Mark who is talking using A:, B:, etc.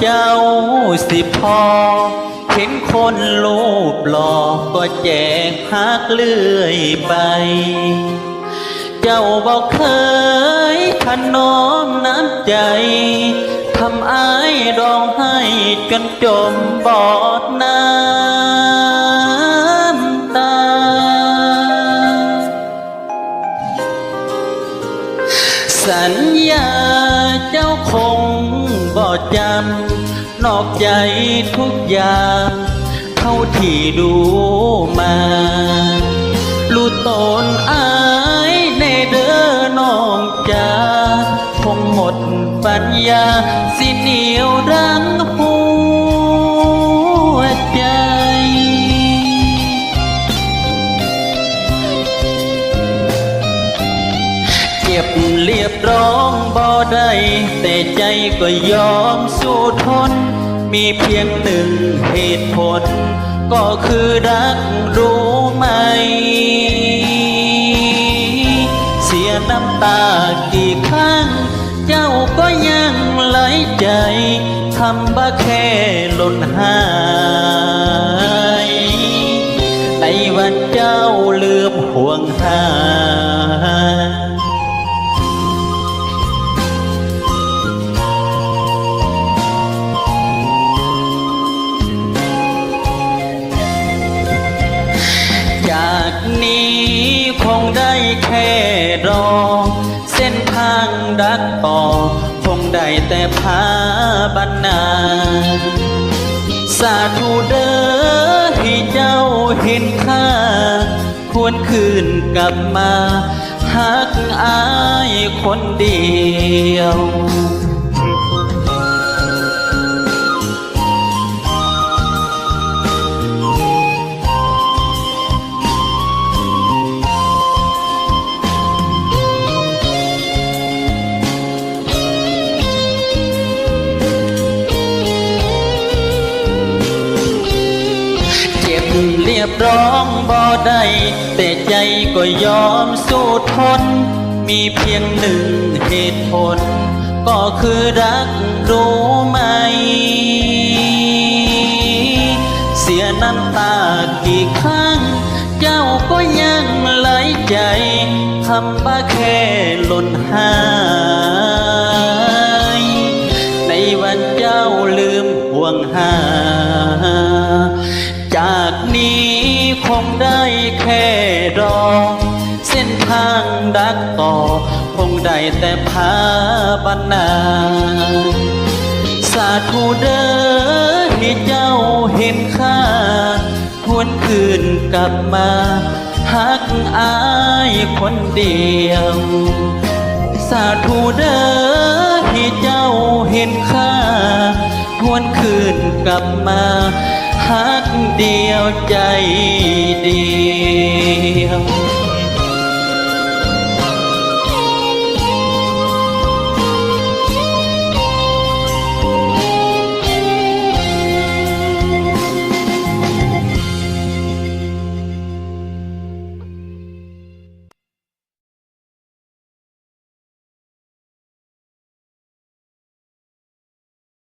A: เจ้าสิพอ เห็นคนรูปหลอกก็แจกหักเลื่อยไป เจ้าบอกเคยถนนอมน้ำใจ ทำอายร้องไห้จนจมบอดน้ำตา สัญญา จำนอกใจทุกอย่าง เท่าที่ดูมา ลูตนอายในเด้อน้องจ้าคงหมดปัญญา สิเหนียวรังหัว เจ็บเรียบร้องบ่ได้แต่ใจก็ยอมสู้ทน มีเพียงหนึ่งเหตุผล ก็คือรักรู้ไหม เสียน้ำตากี่ครั้ง เจ้าก็ยังไหลใจทำบ้าแค่หล่นหาย นี้คงได้แค่รอ เส้นทางดักต่อ คงได้แต่พาบันนาสาธุเด้อให้เจ้าเห็นค่า ควรคืนกลับมาหักอายคนเดียว ยบร้องบ่ได้แต่ใจก็ยอมสู้ทน มีเพียงหนึ่งเหตุผล ก็คือรักรู้ไหม เสียน้ำตากี่ครั้ง เจ้าก็ยังไหลใจทำบ้าแค่หล่นหายในวันเจ้าลืมห่วงหา แค่รอ เส้นทางดักต่อ คงได้แต่พาบันนาสาธุเด้อให้เจ้าเห็นค่าทวนคืนกลับมาหักอายคนเดียว สาธุเด้อให้เจ้าเห็นค่าทวนคืนกลับมา ฮักเดียวใจเดียว